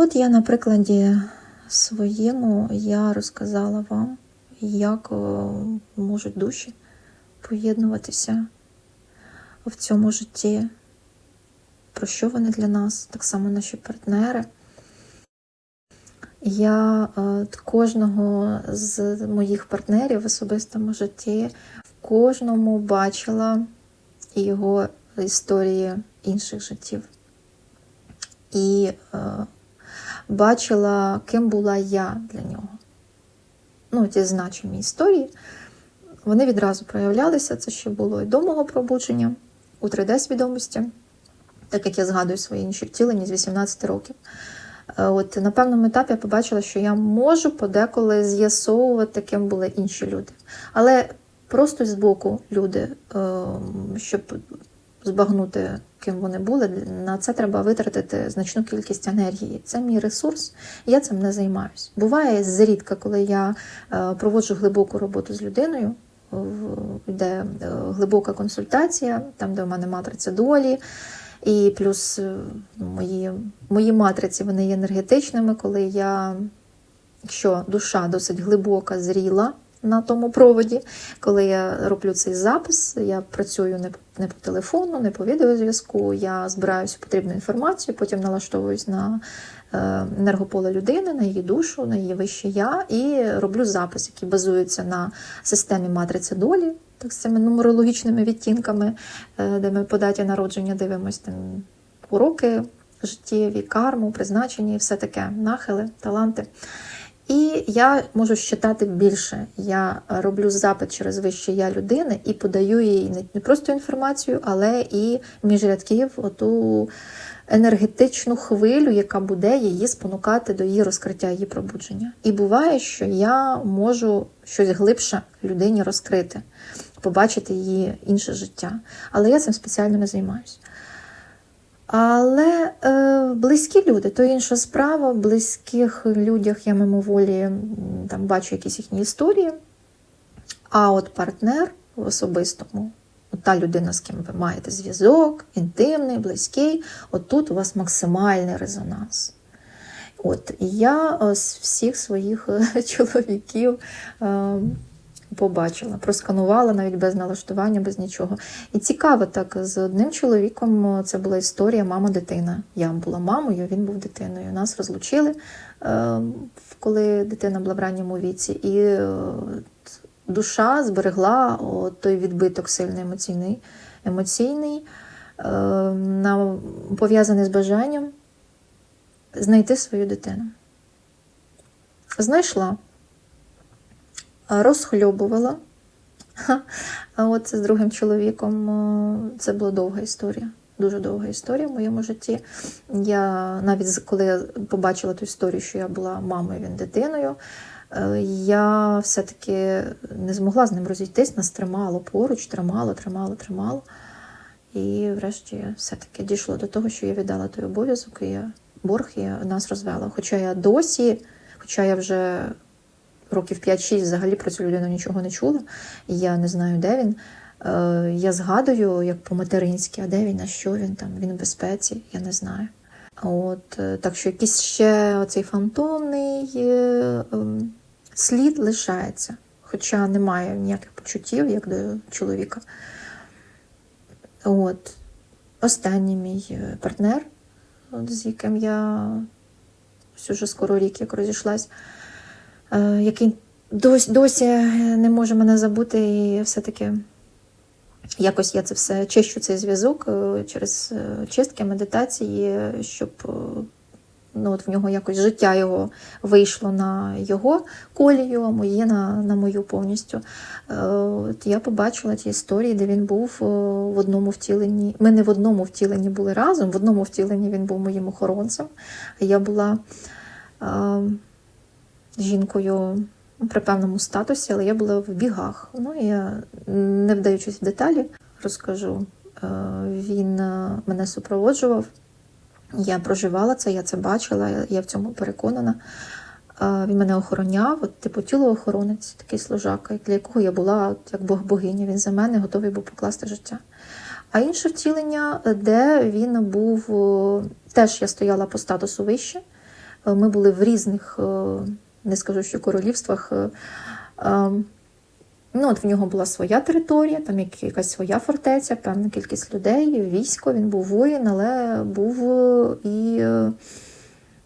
От я на прикладі своєму я розказала вам, як е, можуть душі поєднуватися в цьому житті, про що вони для нас, так само наші партнери. Я е, кожного з моїх партнерів в особистому житті в кожному бачила його історії інших життів. І е, бачила, ким була я для нього. Ну, ті значимі історії. Вони відразу проявлялися. Це ще було і до мого пробудження у 3D-свідомості, так як я згадую свої інші втілення з 18 років. Е, От на певному етапі я побачила, що я можу подеколи з'ясовувати, ким були інші люди. Але просто збоку люди, е, щоб збагнути, ким вони були, на це треба витратити значну кількість енергії. Це мій ресурс, я цим не займаюсь. Буває зрідка, коли я е, проводжу глибоку роботу з людиною, йде е, глибока консультація, там, де в мене матриця долі. І плюс е, мої, мої матриці вони є енергетичними, коли я, якщо душа досить глибока, зріла на тому проводі, коли я роблю цей запис, я працюю не, не по телефону, не по відеозв'язку, я збираю всю потрібну інформацію, потім налаштовуюсь на е, енергополе людини, на її душу, на її вище я, і роблю запис, який базується на системі матриці долі, так з цими нумерологічними відтінками, е, де ми по даті народження дивимося там уроки життєві, карму, призначення і все таке, нахили, таланти. І я можу щитати більше. Я роблю запит через вище я людини і подаю їй не просто інформацію, але і між рядків оту енергетичну хвилю, яка буде її спонукати до її розкриття, її пробудження. І буває, що я можу щось глибше людині розкрити, побачити її інше життя. Але я цим спеціально не займаюся. Але е, близькі люди то інша справа. В близьких людях я мимоволі там бачу якісь їхні історії. А от партнер в особистому, от та людина, з ким ви маєте зв'язок, інтимний, близький, от тут у вас максимальний резонанс. От і я е, з всіх своїх е, чоловіків е, побачила, просканувала навіть без налаштування, без нічого. І цікаво, так з одним чоловіком це була історія мама-дитина. Я була мамою, він був дитиною. Нас розлучили, е, коли дитина була в ранньому віці, і е, душа зберегла той відбиток сильний емоційний, емоційний е, пов'язаний з бажанням знайти свою дитину. Знайшла, розхльобувала. А от з другим чоловіком це була довга історія. Дуже довга історія в моєму житті. Я навіть коли я побачила ту історію, що я була мамою, він дитиною, е, я все-таки не змогла з ним розійтись, нас тримало поруч, тримало, тримало, тримало. І врешті все-таки дійшло до того, що я віддала той обов'язок, і я борг і нас розвела. Хоча я досі, хоча я вже років 5-6 взагалі про цю людину нічого не чула, я не знаю, де він. Е, Я згадую, як по-материнськи, а де він, а що він там, він в безпеці, я не знаю. От, е, так що якийсь ще оцей фантомний е, ем, слід лишається, хоча немає ніяких почуттів, як до чоловіка. От. Останній мій партнер, з яким я ось уже скоро рік як розійшлась, який досі, досі не може мене забути, і все-таки якось я це все чищу цей зв'язок е, через е, чистки, медитації, щоб е, ну, от в нього якось життя його вийшло на його колію, а моє на, на мою повністю. Е, От я побачила ті історії, де він був е, в одному втіленні. Ми не в одному втіленні були разом, в одному втіленні він був моїм охоронцем. А я була е, жінкою при певному статусі, але я була в бігах. Ну, я, не вдаючись в деталі, розкажу. Е, Він е, мене супроводжував. Я проживала це, я це бачила, я- в цьому переконана. Е, Він мене охороняв, от, типу тілоохоронець, такий служака, для якого я була от, як Бог богиня. Він за мене готовий був покласти життя. А інше втілення, де він був, теж я стояла по статусу вище. Ми були в різних, не скажу, що королівствах. е, е, Ну, от в нього була своя територія, там якась своя фортеця, певна кількість людей, військо, він був воїн, але був е, і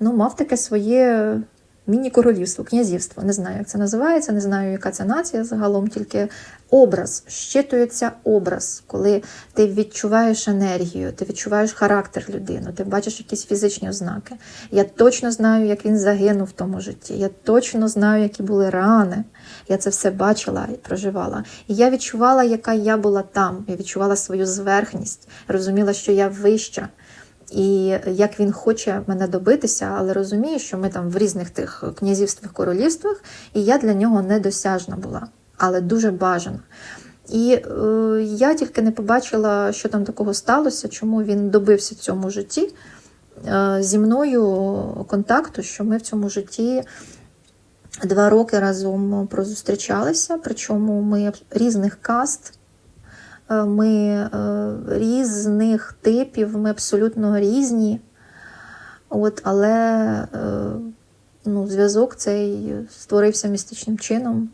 ну, мав таке своє міні-королівство, князівство. Не знаю, як це називається, не знаю, яка це нація загалом, тільки образ, щитується образ, коли ти відчуваєш енергію, ти відчуваєш характер людини, ти бачиш якісь фізичні ознаки. Я точно знаю, як він загинув в тому житті. Я точно знаю, які були рани. Я це все бачила і проживала. І я відчувала, яка я була там. Я відчувала свою зверхність, розуміла, що я вища. І як він хоче мене добитися, але розумію, що ми там в різних тих князівствах, королівствах, і я для нього недосяжна була, але дуже бажана. І е, я тільки не побачила, що там такого сталося, чому він добився в цьому житті е, зі мною контакту, що ми в цьому житті два роки разом прозустрічалися, причому ми різних каст. Е, Ми е, різних типів, ми абсолютно різні. От, але е, ну, зв'язок цей створився містичним чином.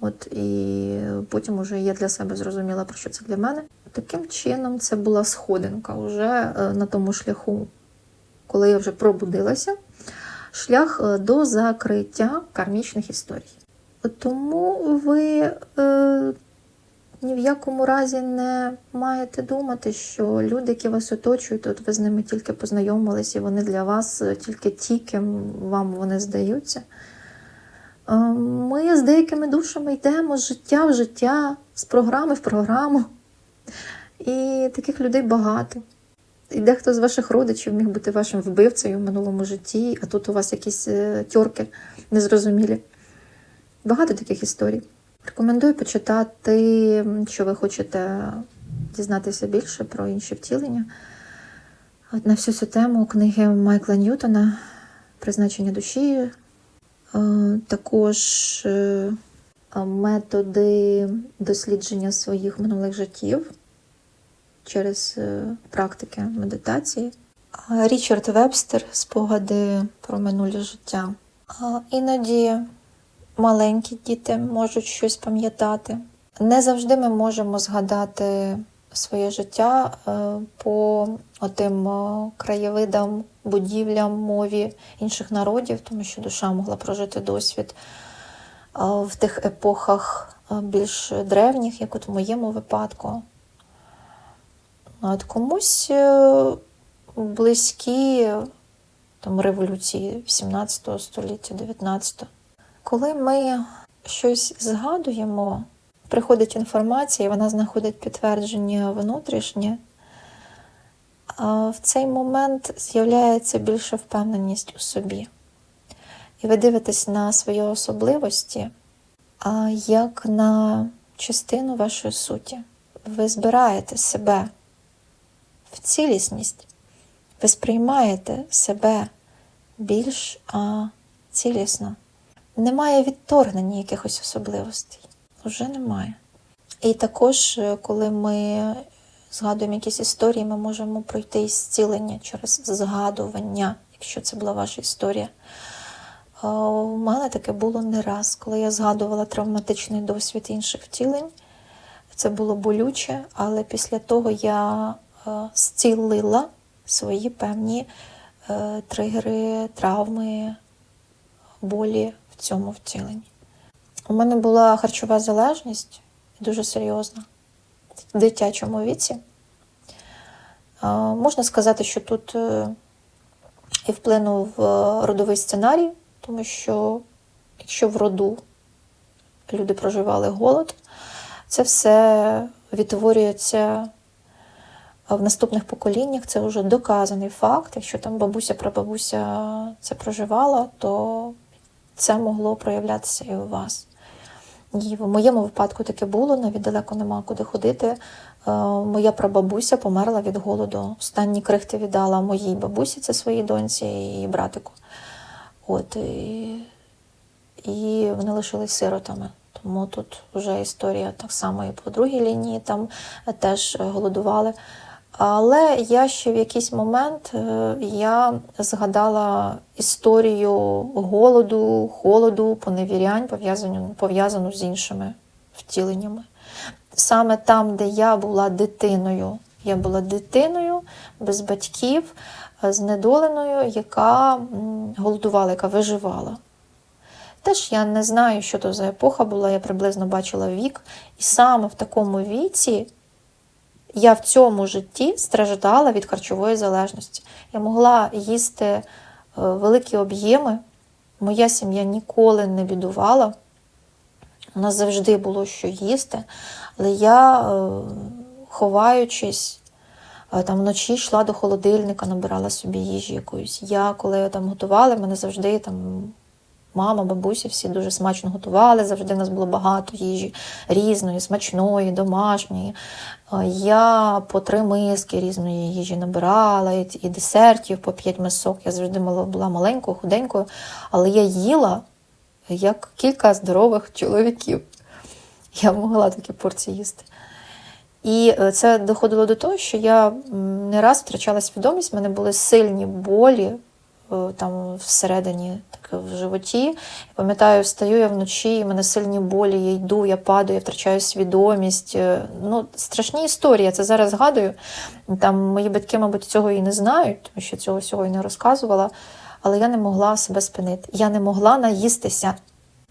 От, і потім уже я для себе зрозуміла, про що це для мене. Таким чином, це була сходинка вже на тому шляху, коли я вже пробудилася, шлях до закриття кармічних історій. Тому ви е, ні в якому разі не маєте думати, що люди, які вас оточують, от ви з ними тільки познайомились, і вони для вас е, тільки ті, ким вам вони здаються. Е, Ми з деякими душами йдемо з життя в життя, з програми в програму. І таких людей багато. І дехто з ваших родичів міг бути вашим вбивцею в минулому житті, а тут у вас якісь е, тьорки незрозумілі. Багато таких історій. Рекомендую почитати, що ви хочете дізнатися більше про інші втілення. От на всю цю тему книги Майкла Ньютона Призначення душі, е, також е, методи дослідження своїх минулих життів через е, практики медитації. Річард Вебстер спогади про минуле життя. Іноді маленькі діти можуть щось пам'ятати. Не завжди ми можемо згадати своє життя е, по отим е, краєвидам, будівлям, мові інших народів, тому що душа могла прожити досвід е, в тих епохах більш древніх, як от в моєму випадку. От комусь близькі там, революції 17 століття, 19 коли ми щось згадуємо, приходить інформація, і вона знаходить підтвердження внутрішнє, в цей момент з'являється більша впевненість у собі. І ви дивитесь на свої особливості, як на частину вашої суті. Ви збираєте себе в цілісність, ви сприймаєте себе більш цілісно. Немає відторгнення якихось особливостей. Уже немає. І також, е, коли ми згадуємо якісь історії, ми можемо пройти із зцілення через згадування, якщо це була ваша історія. Е, У мене таке було не раз, коли я згадувала травматичний досвід інших втілень. Це було болюче, але після того я е, зцілила свої певні тригери, травми, болі цьому втіленні. У мене була харчова залежність дуже серйозна в дитячому віці. Можна сказати, що тут е, і вплинув е, родовий сценарій, тому що якщо в роду люди проживали голод, це все відтворюється в наступних поколіннях. Це вже доказаний факт. Якщо там бабуся прабабуся це проживала, то це могло проявлятися і у вас. І в моєму випадку таке було, навіть далеко нема куди ходити. Е, Моя прабабуся померла від голоду. Останні крихти віддала моїй бабусі, це своїй доньці і братику. От, і, і вони лишились сиротами. Тому тут вже історія так само і по другій лінії там теж голодували. Але я ще в якийсь момент е, я згадала історію голоду, холоду, поневірянь, пов'язану пов'язану з іншими втіленнями. Саме там, де я була дитиною, я була дитиною без батьків, е, знедоленою, яка голодувала, яка виживала. Теж я не знаю, що то за епоха була, я приблизно бачила вік. І саме в такому віці я в цьому житті страждала від харчової залежності. Я могла їсти е, великі об'єми. Моя сім'я ніколи не бідувала. У нас завжди було що їсти. Але я, е, ховаючись, е, там вночі йшла до холодильника, набирала собі їжі якоїсь. Я, коли там готували, мене завжди там мама, бабусі всі дуже смачно готували. Завжди в нас було багато їжі різної, смачної, домашньої. Е, Я по три миски різної їжі набирала, і десертів по п'ять мисок. Я завжди була маленькою, худенькою, але я їла як кілька здорових чоловіків. Я могла такі порції їсти. І е, це доходило до того, що я не раз втрачала свідомість, в мене були сильні болі там всередині, так в животі. Я пам'ятаю, встаю я вночі, і мене сильні болі, я йду, я падаю, я втрачаю свідомість. Е, Ну, страшні історії, я це зараз згадую. Там мої батьки, мабуть, цього і не знають, тому що цього всього і не розказувала. Але я не могла себе спинити. Я не могла наїстися.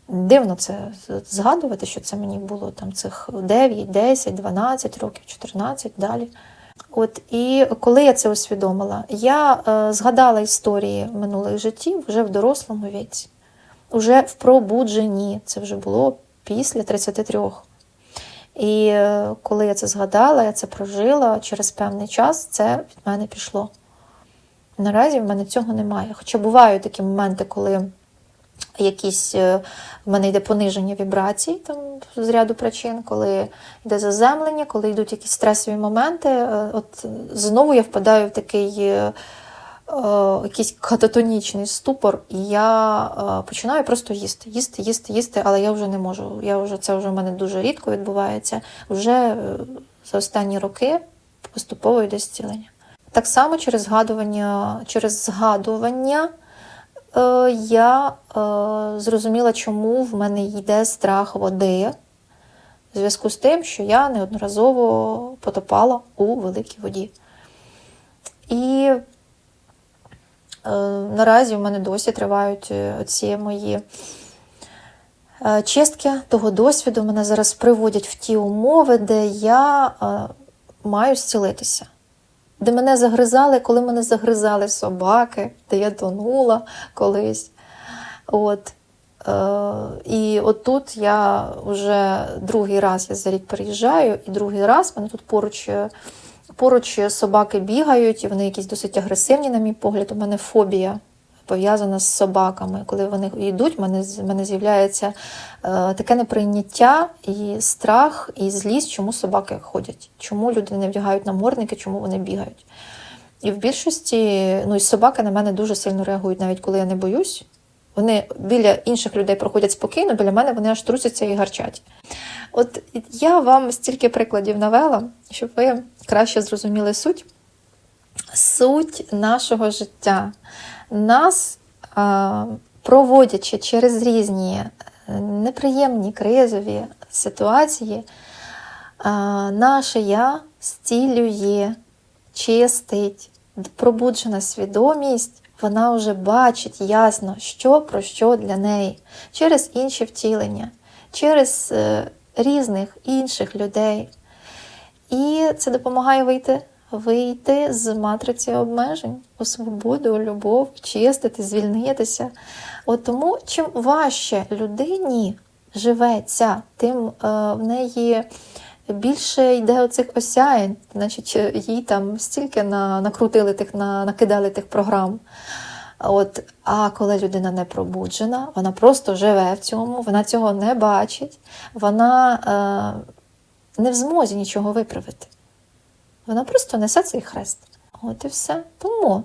Дивно це згадувати, що це мені було там цих 9, 10, 12 років, 14 далі. От і коли я це усвідомила, я е, згадала історії минулих життів вже в дорослому віці, вже в пробудженні. Це вже було після 33. І е, коли я це згадала, я це прожила через певний час, це від мене пішло. Наразі в мене цього немає. Хоча бувають такі моменти, коли якісь е, в мене йде пониження вібрацій там з ряду причин, коли йде заземлення, коли йдуть якісь стресові моменти. е, От знову я впадаю в такий е, якийсь кататонічний ступор, і я починаю просто їсти, їсти, їсти, їсти, але я вже не можу. Я вже це вже в мене дуже рідко відбувається. Вже за останні роки поступово йде зцілення. Так само через згадування, через згадування я е, зрозуміла, чому в мене йде страх води. В зв'язку з тим, що я неодноразово потопала у великій воді. І е, наразі в мене досі тривають е, ці мої е, чистки того досвіду. Мене зараз приводять в ті умови, де я е, маю зцілитися де мене загризали, коли мене загризали собаки, де я тонула колись. От. Е, і отут я вже другий раз я за рік приїжджаю, і другий раз мене тут поруч, е, поруч собаки бігають, і вони якісь досить агресивні, на мій погляд. У мене фобія пов'язана з собаками. Коли вони йдуть, в мене, в мене з'являється е, таке неприйняття і страх, і злість, чому собаки ходять, чому люди не вдягають намордники, чому вони бігають. І в більшості ну, і собаки на мене дуже сильно реагують, навіть коли я не боюсь. Вони біля інших людей проходять спокійно, біля мене вони аж трусяться і гарчать. От я вам стільки прикладів навела, щоб ви краще зрозуміли суть. Суть нашого життя. Нас, проводячи через різні е, неприємні кризові ситуації, наше я зцілює, чистить, пробуджена свідомість, вона вже бачить ясно, що про що для неї, через інші втілення, через е, різних інших людей. І це допомагає вийти, вийти з матриці обмежень у свободу, у любов, чистити, звільнитися. От тому, чим важче людині живеться, тим е, в неї більше йде оцих осяєнь, значить, їй там стільки на, накрутили тих, на, накидали тих програм. От, а коли людина не пробуджена, вона просто живе в цьому, вона цього не бачить, вона е, не в змозі нічого виправити. Вона просто несе цей хрест. От і все. Тому,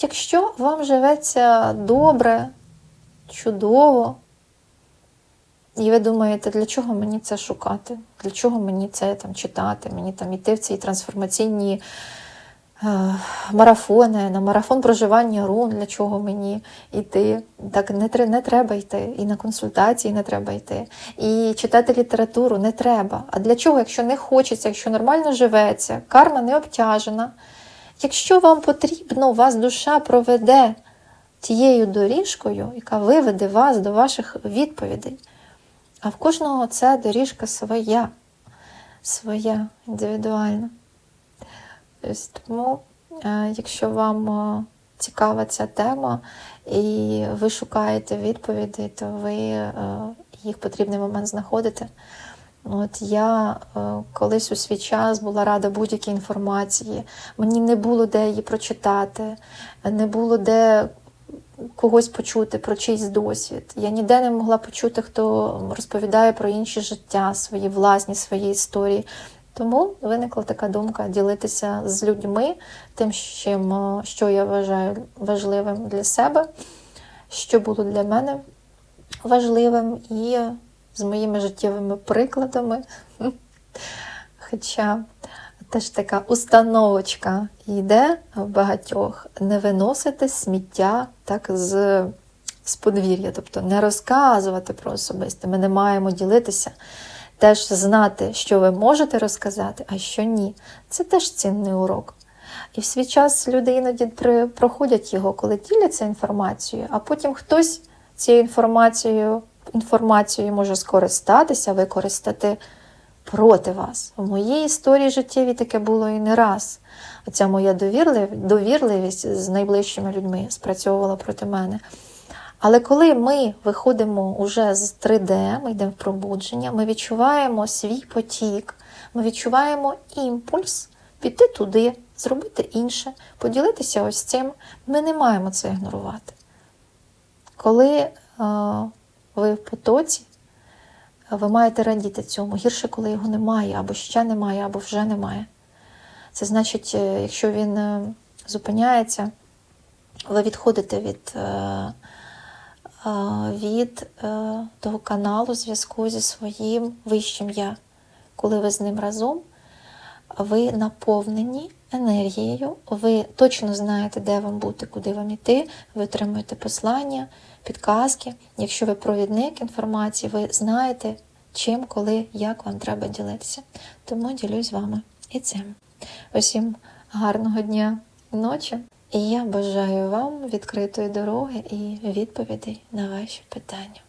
якщо вам живеться добре, чудово, І ви думаєте, для чого мені це шукати? Для чого мені це там читати? Мені там іти в ці трансформаційні е, марафони, на марафон проживання рун, для чого мені йти? Так не, не треба йти. І на консультації не треба йти. І читати літературу не треба. А для чого, якщо не хочеться, якщо нормально живеться, карма не обтяжена. Якщо вам потрібно, вас душа проведе тією доріжкою, яка виведе вас до ваших відповідей. А в кожного ця доріжка своя, своя, індивідуальна. Ось тому, е, якщо вам е, цікава ця тема і ви шукаєте відповіді, то ви е, їх потрібний момент знаходите. От я колись у свій час була рада будь-якій інформації. Мені не було де її прочитати, не було де когось почути про чийсь досвід. Я ніде не могла почути, хто розповідає про інші життя, свої власні свої історії. Тому виникла така думка ділитися з людьми тим, чим, е, що я вважаю важливим для себе, що було для мене важливим і з моїми життєвими прикладами. Хоча теж така установочка йде в багатьох не виносити сміття так з, з подвір'я, тобто не розказувати про особисте. Ми не маємо ділитися, теж знати, що ви можете розказати, а що ні. Це теж цінний урок. І в свій час люди іноді проходять його, коли діляться інформацією, а потім хтось цією інформацією, інформацією може скористатися, використати проти вас. У моїй історії життєвій таке було і не раз. Оця моя довірливість з найближчими людьми спрацьовувала проти мене. Але коли ми виходимо уже з 3D, ми йдемо в пробудження, ми відчуваємо свій потік, ми відчуваємо імпульс піти туди, зробити інше, поділитися ось цим. Ми не маємо це ігнорувати. Коли е, ви в потоці, ви маєте радіти цьому. Гірше, коли його немає, або ще немає, або вже немає. Це значить, е, якщо він е, зупиняється, ви відходите від, е, від е, того каналу зв'язку зі своїм вищим я. Коли ви з ним разом, ви наповнені енергією, ви точно знаєте, де вам бути, куди вам іти, ви отримуєте послання, підказки. Якщо ви провідник інформації, ви знаєте, чим, коли, як вам треба ділитися. Тому ділюсь з вами і цим. Усім гарного дня і ночі. І я бажаю вам відкритої дороги і відповідей на ваші питання.